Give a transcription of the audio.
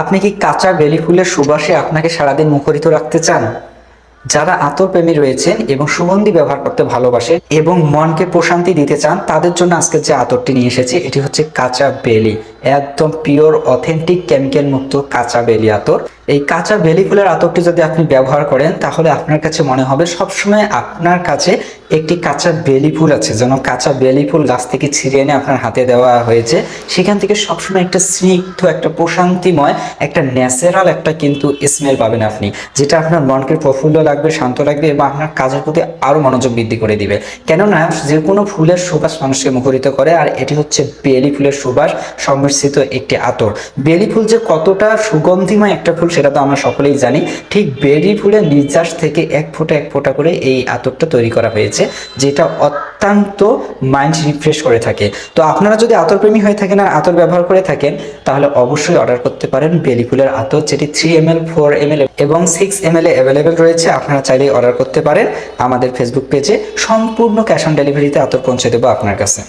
আপনি কি কাঁচা বেলি ফুলের সুবাসে আপনাকে সারাদিন মুখরিত রাখতে চান? যারা আতর প্রেমী রয়েছেন এবং সুগন্ধি ব্যবহার করতে ভালোবাসে এবং মনকে প্রশান্তি দিতে চান, তাদের জন্য আজকে যে আতরটি নিয়ে এসেছি, এটি হচ্ছে কাঁচা বেলি। একদম পিওর অথেন্টিক কেমিক্যাল মুক্ত কাঁচা বেলি আতর। এই কাঁচা বেলি ফুলের আতরটি যদি আপনি ব্যবহার করেন, তাহলে আপনার কাছে মনে হবে সবসময় আপনার কাছে একটি কাঁচা বেলি ফুল আছে, যেন কাঁচা বেলি ফুল গাছ থেকে ছিঁড়ে এনে আপনার হাতে দেওয়া হয়েছে। সেখান থেকে সবসময় একটা স্নিগ্ধ, একটা প্রশান্তিময়, একটা ন্যাচারাল একটা কিন্তু স্মেল পাবেন আপনি, যেটা আপনার মনকে প্রফুল্ল লাগবে শান্ত লাগবে এবং আপনার কাজের প্রতি আরও মনোযোগ বৃদ্ধি করে দিবে। কেননা, যে কোনো ফুলের সুবাস মানুষকে মুখরিত করে, আর এটি হচ্ছে বেলি ফুলের সুবাস সংমিশ্রিত একটি আতর। বেলি ফুল যে কতটা সুগন্ধিময় একটা ফুল সেটা তো আমরা সকলেই জানি। ঠিক বেলি ফুলের নির্যাস থেকে এক ফোঁটা এক ফোঁটা করে এই আতরটা তৈরি করা হয়েছে, যেটা অত্যন্ত মাইন্ড রিফ্রেশ করে থাকে। তো আপনারা যদি আতর প্রেমী হয়ে থাকেন আর আতর ব্যবহার করে থাকেন, তাহলে অবশ্যই অর্ডার করতে পারেন বেলি ফুলের আতর, যেটি three M L four M L এবং সিক্স এম এল অ্যাভেলেবেল রয়েছে। আপনারা চাইলেই অর্ডার করতে পারেন। আমাদের ফেসবুক পেজে সম্পূর্ণ ক্যাশ অন ডেলিভারিতে আতর পৌঁছে দেবো আপনার কাছে।